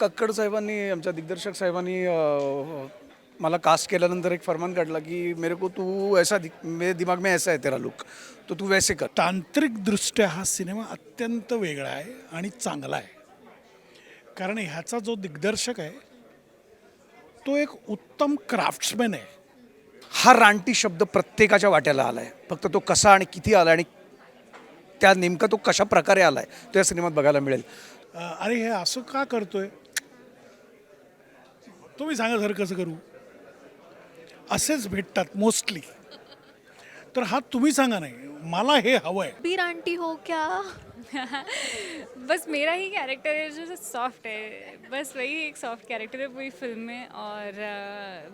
कक्कड साहेबांनी आमच्या दिग्दर्शक साहेबांनी मला कास्ट केल्यानंतर एक फरमान काढला की मेरे को तू ऐसा मेरे दिमाग में ऐसा है तेरा लुक तो तू वैसे कर. तांत्रिकदृष्ट्या हा सिनेमा अत्यंत वेगळा आहे आणि चांगला आहे. कारण ह्याचा जो दिग्दर्शक आहे तो एक उत्तम क्राफ्ट्समॅन आहे. हा रानटी शब्द प्रत्येकाच्या वाट्याला आला आहे फक्त तो कसा आणि किती आला आणि त्या नेमका तो कशा प्रकारे आला आहे तो या सिनेमात बघायला मिळेल. अरे हे असं का करतोय? तुम्ही सांगा सर कसं करू? असेच भेटतात मोस्टली. तर हा तुम्ही सांगा नाही मला हे हवं आहे बीर आंटी हो क्या? बस मेरा ही कैरेक्टर है जो सॉफ्ट है. बस वही एक सॉफ्ट कैरेक्टर है पूरी फिल्म में और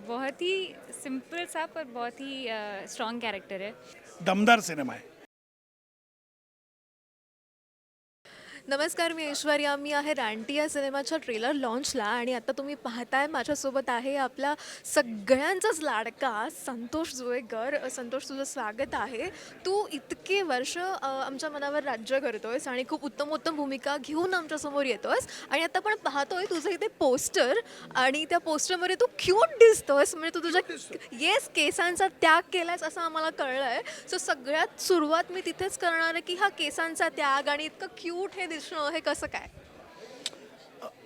बहुत ही सिंपल सा पर बहुत ही स्ट्रॉन्ग कैरेक्टर है। दमदार सिनेमा आहे नमस्कार मी ऐश्वर्या. मी आहे रानटी या सिनेमाच्या ट्रेलर लॉन्चला आणि आता तुम्ही पाहताय माझ्यासोबत आहे आपला सगळ्यांचाच लाडका संतोष जोएकर अ, संतोष तुझं स्वागत आहे. तू इतके वर्ष आमच्या मनावर राज्य करतोयस आणि खूप उत्तम उत्तम भूमिका घेऊन आमच्यासमोर येतोयस आणि आता आपण पाहतोय तुझं इथे पोस्टर आणि त्या पोस्टरमध्ये तू क्यूट दिसतोयस. म्हणजे तू तुझ्या येस केसांचा त्याग केलायस असं आम्हाला कळलं आहे सो सगळ्यात सुरुवात मी तिथेच करणार आहे की हा केसांचा त्याग आणि इतकं क्यूट हे दिसणं हे कसं काय?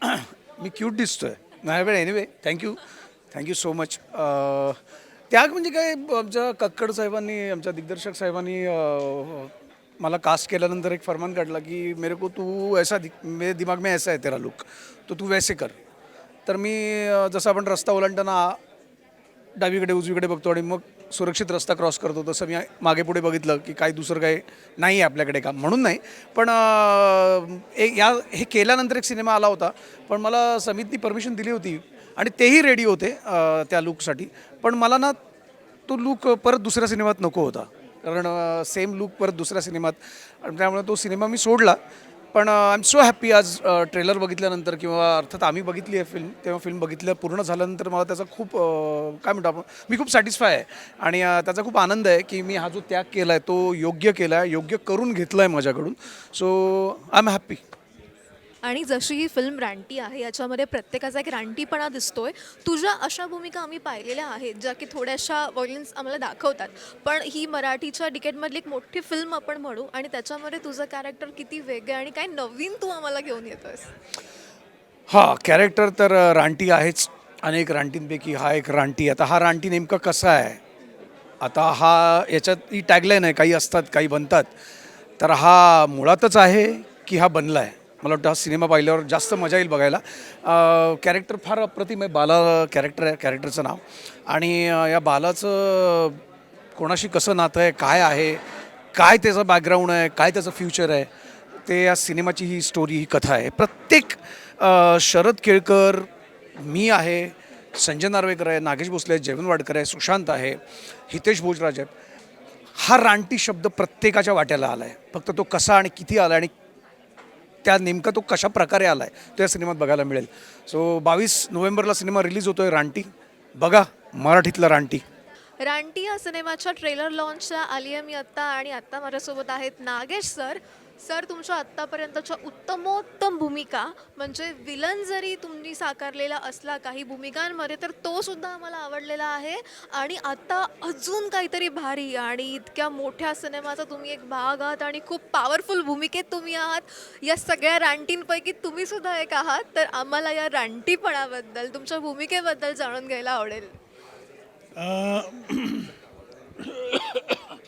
मी क्यूट दिसतोय. नाही पण anyway thank you thank you so much त्याग म्हणजे काय आमच्या कक्कड साहेबांनी आमच्या दिग्दर्शक साहेबांनी मला कास्ट केल्यानंतर एक फरमान काढला की मेरे को तू ऐसा दि मेरे दिमाग में ऐसा है तेरा लुक तो तू वैसे कर. तर मी जसं आपण रस्ता ओलांडताना डावीकडे उजवीकडे बघतो आणि मग सुरक्षित रस्ता क्रॉस करतो तसं मी मागे पुढे बघितलं की काही दुसरं काही नाही आहे आपल्याकडे काम म्हणून नाही. पण एक या हे केल्यानंतर एक सिनेमा आला होता पण मला समितनी परमिशन दिली होती आणि तेही रेडी होते त्या लूकसाठी पण मला ना तो लूक परत दुसऱ्या सिनेमात नको होता. कारण सेम लूक परत दुसऱ्या सिनेमात. आणि त्यामुळे तो सिनेमा मी सोडला. पण आय एम सो हॅप्पी आज ट्रेलर बघितल्यानंतर किंवा अर्थात आम्ही बघितली आहे फिल्म तेव्हा फिल्म बघितलं पूर्ण झाल्यानंतर मला त्याचा खूप काय म्हणतो आपण मी खूप सॅटिस्फाय आहे. आणि त्याचा खूप आनंद आहे की मी हा जो त्याग केला आहे तो योग्य केला आहे योग्य करून घेतला आहे माझ्याकडून. सो आय एम हॅप्पी आणि जशी ही फिल्म रानटी आहे याच्यामध्ये प्रत्येकाचा एक रानटीपणा दिसतोय. तुझ्या अशा भूमिका आम्ही पाहिलेल्या आहेत ज्या की थोड्याशा वॉयलन्स आम्हाला दाखवतात. पण ही मराठीच्या डिकेटमधली एक मोठी फिल्म आपण म्हणू आणि त्याच्यामध्ये तुझं कॅरेक्टर किती वेगळं आहे आणि काय नवीन तू आम्हाला घेऊन येतोस हां कॅरेक्टर तर रानटी आहेच. अनेक रानटींपैकी हा एक रानटी आता हा रानटी नेमका कसा आहे? आता हा याच्यात ही टॅगलाईन आहे काही असतात काही बनतात. तर हा मुळातच आहे की हा बनला आहे मला वाटतं हा सिनेमा पाहिल्यावर जास्त मजा येईल बघायला. कॅरेक्टर फार अप्रतिम आहे. बाला कॅरेक्टर आहे कॅरेक्टरचं नाव. आणि या बालाचं कोणाशी कसं नातं आहे काय आहे काय त्याचं बॅकग्राऊंड आहे काय त्याचं फ्युचर आहे ते या सिनेमाची ही स्टोरी ही कथा आहे. प्रत्येक शरद केळकर मी आहे संजय नार्वेकर आहे नागेश भोसले आहे जयवंत वाडकर आहे सुशांत आहे हितेश भोजराज आहे हा रानटी शब्द प्रत्येकाच्या वाट्याला आला आहे फक्त तो कसा आणि किती आला आणि त्या नेमका तो कशा प्रकारे आला आहे तो या सिनेमात बघायला मिळेल. सो बावीस नोव्हेंबरला सिनेमा रिलीज होतो आहे रानटी. बघा मराठीतला रानटी. रानटी या सिनेमाच्या ट्रेलर लॉन्चला आली आहे मी आत्ता आणि आत्ता माझ्यासोबत आहेत नागेश सर. सर तुमच्या आत्तापर्यंतच्या उत्तमोत्तम भूमिका म्हणजे विलन जरी तुम्ही साकारलेला असला काही भूमिकांमध्ये तर तो सुद्धा आम्हाला आवडलेला आहे. आणि आत्ता अजून काहीतरी भारी आणि इतक्या मोठ्या सिनेमाचा तुम्ही एक भाग आहात आणि खूप पॉवरफुल भूमिकेत तुम्ही आहात. या सगळ्या रानटींपैकी तुम्ही सुद्धा एक आहात. तर आम्हाला या रानटीपणाबद्दल तुमच्या भूमिकेबद्दल जाणून घ्यायला आवडेल.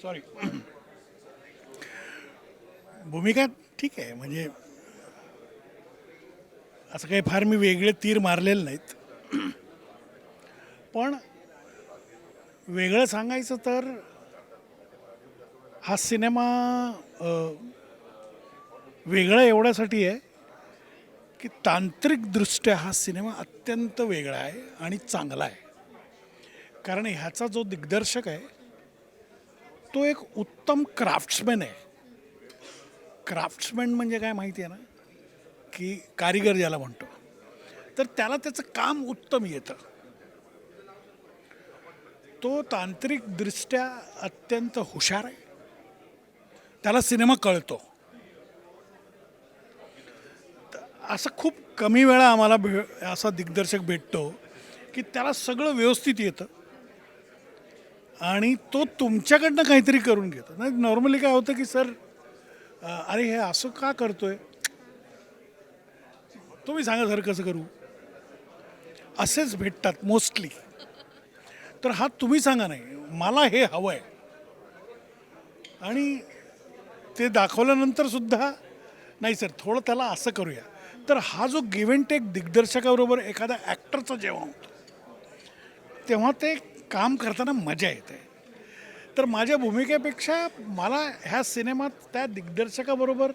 सॉरी भूमिका ठीक आहे म्हणजे असं काही फार मी वेगळे तीर मारलेले नाहीत. पण वेगळं सांगायचं तर हा सिनेमा वेगळा एवढ्यासाठी आहे की तांत्रिकदृष्ट्या हा सिनेमा अत्यंत वेगळा आहे आणि चांगला आहे. कारण ह्याचा जो दिग्दर्शक आहे तो एक उत्तम क्राफ्ट्समॅन आहे. क्राफ्ट्समॅन म्हणजे काय माहिती आहे ना? की कारीगर ज्याला म्हणतो. तर त्याला त्याचं काम उत्तम येतं. तो तांत्रिकदृष्ट्या अत्यंत हुशार आहे. त्याला सिनेमा कळतो. असं खूप कमी वेळा आम्हाला भे असा दिग्दर्शक भेटतो की त्याला सगळं व्यवस्थित येतं. आणि तो तुमच्याकडनं काहीतरी करून घेतो. नाही नॉर्मली काय होतं की सर अरे हे असं का करतोय? तुम्ही सांगा सर कसं करू? असेच भेटतात मोस्टली. तर हा तुम्ही सांगा नाही मला हे हवं आहे आणि ते दाखवल्यानंतर सुद्धा नाही सर थोडं त्याला असं करूया. तर हा जो गिव्ह अँड टेक दिग्दर्शकाबरोबर एखाद्या ॲक्टरचं जेव्हा होतं तेव्हा ते काम करताना मजा येते. तर माझ्या भूमिकेपेक्षा मला ह्या सिनेमात त्या दिग्दर्शकाबरोबर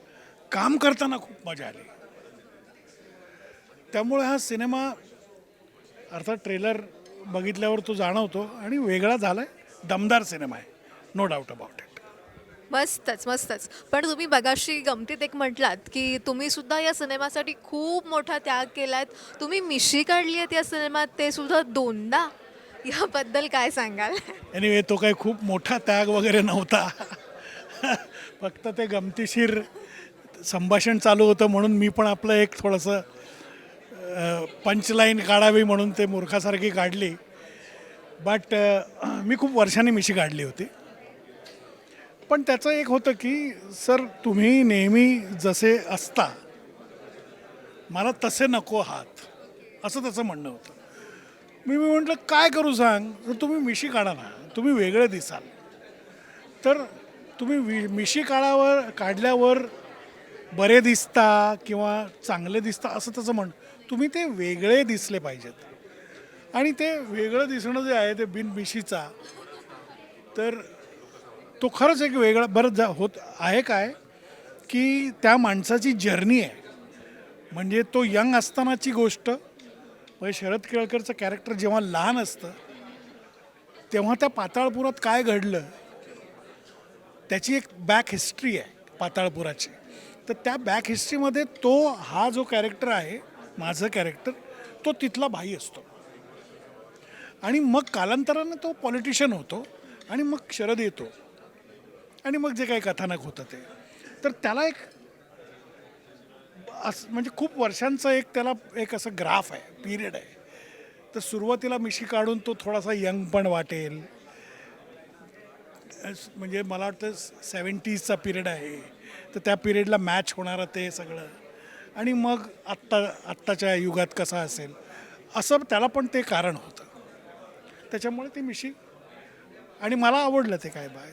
काम करताना खूप मजा आली. त्यामुळे हा सिनेमा अर्थात ट्रेलर बघितल्यावर तो जाणवतो आणि वेगळा झाला आहे दमदार सिनेमा आहे. नो डाऊट अबाउट इट मस्तच मस्तच. पण तुम्ही बघाशी गमतीत एक म्हटलात की तुम्ही सुद्धा या सिनेमासाठी खूप मोठा त्याग केलात. तुम्ही मिशी काढली आहेत या सिनेमात ते सुद्धा दोनदा? याबद्दल काय सांगाल? एनिवे तो काही खूप मोठा त्याग वगैरे नव्हता. फक्त ते गमतीशीर संभाषण चालू होतं म्हणून मी पण आपलं एक थोडंसं पंचलाईन काढावी म्हणून ते मूर्खासारखी काढली. बट मी खूप वर्षांनी मिशी काढली होती. पण त्याचं एक होतं की सर तुम्ही नेहमी जसे असता मला तसे नको आहात. असं त्याचं म्हणणं होतं. मी मी म्हटलं काय करू सांग? तर तुम्ही मिशी काढा ना. तुम्ही वेगळे दिसाल. तर तुम्ही वि मिशी काढावर काढल्यावर बरे दिसता किंवा चांगले दिसता असं तसं म्हण तुम्ही ते वेगळे दिसले पाहिजेत. आणि ते वेगळं दिसणं जे आहे ते बिन मिशीचा तर तो खरंच एक वेगळा बरं जा होत आहे काय? की त्या माणसाची जर्नी आहे. म्हणजे तो यंग असतानाची गोष्ट म्हणजे शरद केळकरचं कॅरेक्टर जेव्हा लहान असतं तेव्हा त्या पाताळपुरात काय घडलं त्याची एक बॅक हिस्ट्री आहे पाताळपुराची. तर त्या बॅक हिस्ट्रीमध्ये तो हा जो कॅरेक्टर आहे माझं कॅरेक्टर तो तिथला भाई असतो. आणि मग कालांतरानं तो पॉलिटिशियन होतो आणि मग शरद येतो. आणि मग जे काही कथानक होतं ते. तर त्याला एक असं म्हणजे खूप वर्षांचं एक त्याला एक असं ग्राफ आहे पिरियड आहे. तर सुरुवातीला मिशी काढून तो थोडासा यंग पण वाटेल. म्हणजे मला वाटतं सेवन्टीजचा पिरियड आहे. तर त्या पिरियडला मॅच होणारं ते सगळं. आणि मग आत्ता आत्ताच्या युगात कसा असेल? असं त्याला पण ते कारण होतं. त्याच्यामुळे ती मिशी आणि मला आवडलं ते काय बाय.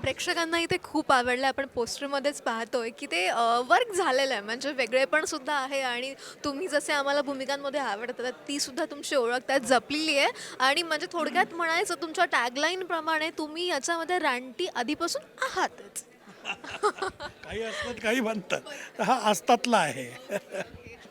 प्रेक्षकांना इथे खूप आवडलं. आपण पोस्टरमध्येच पाहतोय की ते वर्क झालेलं आहे. म्हणजे वेगळेपण सुद्धा आहे आणि तुम्ही जसे आम्हाला भूमिकांमध्ये आवडतात ती सुद्धा तुमची ओळख त्यात जपलेली आहे. आणि म्हणजे थोडक्यात म्हणायचं तुमच्या टॅगलाईन प्रमाणे तुम्ही याच्यामध्ये रानटी आधीपासून आहातच. काही असतात काही म्हणतात हा आस्तातला आहे.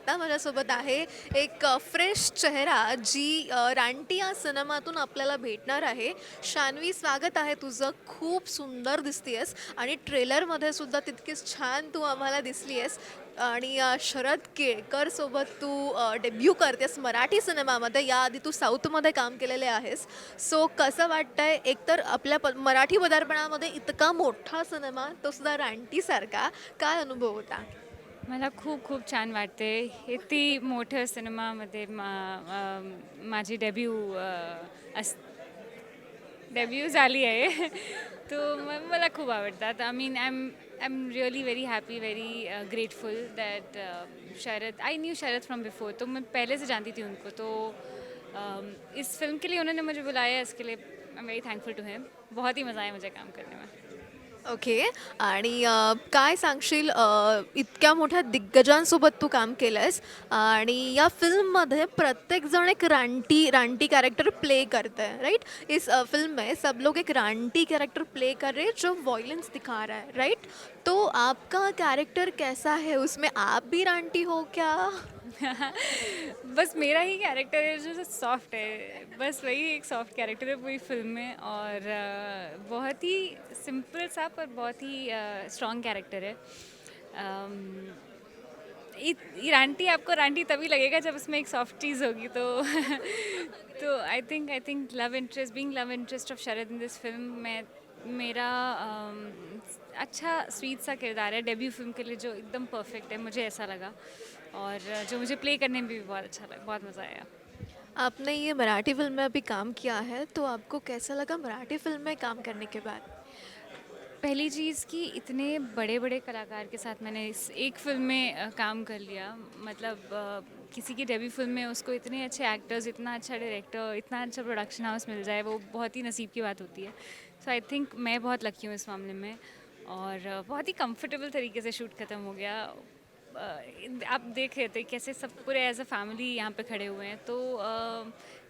आता माझ्यासोबत आहे एक फ्रेश चेहरा जी रानटी या सिनेमातून आपल्याला भेटणार आहे. शानवी स्वागत आहे तुझं. खूप सुंदर दिसतीयस आणि ट्रेलरमध्ये सुद्धा तितकीच छान तू आम्हाला दिसली आहेस आणि शरद केळकरसोबत तू डेब्यू करतेस मराठी सिनेमामध्ये. याआधी तू साऊथमध्ये काम केलेले आहेस. सो कसं वाटतं आहे एकतर आपल्या प मराठी पदार्पणामध्ये इतका मोठा सिनेमा तो सुद्धा रानटीसारखा. काय अनुभव होता? मला खूप खूप छान वाटते. किती मोठं सिनेमामध्ये मा माझी डेब्यू अस डेब्यू झाली आहे. तो म- मला खूप आवडतात. I mean I am I am really very happy very grateful that Sharad I knew Sharad from before तो मैं पहले से जानती थी उनको. तो इस फ़िल्म के लिए उन्होंने मुझे बुलाया. इसके लिए I am very thankful to him बहुत ही मज़ा आया मुझे काम करने में. ओके. आणि अ, काय सांगशील अ, इतक्या मोठ्या दिग्गजांसोबत तू काम केलंस आणि या फिल्ममध्ये प्रत्येकजण एक रानटी रानटी कॅरेक्टर प्ले करते है राइट इस अ, फिल्म में सब लोग एक रानटी कॅरेक्टर प्ले कर रहे हैं जो वॉयलेंस दिखा रहा है राइट तो आपका कैरेक्टर कैसा है? उसमें आप भी रानटी हो क्या? बस मेरा ही कैरेक्टर है, जो सॉफ्ट है। बस वही एक सॉफ्ट कैरेक्टर है पूरी फ़िल्म में और बहुत ही सिंपल सा पर बहुत ही स्ट्रॉन्ग कैरेक्टर है। रांटी, आपको रांटी तभी लगेगा जब उसमें एक सॉफ्ट चीज़ होगी तो। तो I think I think love interest being love interest of Sharad in this film में, मेरा अच्छा स्वीट सा किरदार है। डेब्यू फ़िल्म के लिए जो एकदम परफेक्ट है, मुझे ऐसा लगा। और जो मुझे प्ले करने में भी बहुत अच्छा लगा बहुत मज़ा आया। आपने ये मराठी फ़िल्म में अभी काम किया है तो आपको कैसा लगा मराठी फ़िल्म में काम करने के बाद? पहली चीज़ कि इतने बड़े बड़े कलाकार के साथ मैंने इस एक फ़िल्म में काम कर लिया। मतलब किसी की डेब्यू फ़िल्म में उसको इतने अच्छे एक्टर्स इतना अच्छा डायरेक्टर इतना अच्छा प्रोडक्शन हाउस मिल जाए वो बहुत ही नसीब की बात होती है। सो आई थिंक मैं बहुत लकी हूँ इस मामले में और बहुत ही कंफर्टेबल तरीके से शूट ख़त्म हो गया। आप देख रहे थे कैसे सब पूरे एज अ फैमिली यहाँ पे खड़े हुए हैं। तो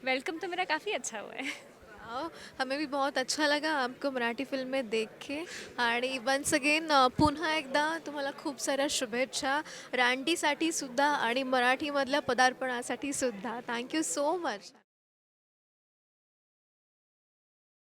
वेलकम तो मेरा काफ़ी अच्छा हुआ है। वाव, हमें भी बहुत अच्छा लगा आपको मराठी फिल्म में देख के। आणि वन्स अगेन पुन्हा एकदा तुम्हाला खूप साऱ्या शुभेच्छा रानटीसाठी सुद्धा आणि मराठीमधल्या पदार्पणासाठी सुद्धा. Thank you so much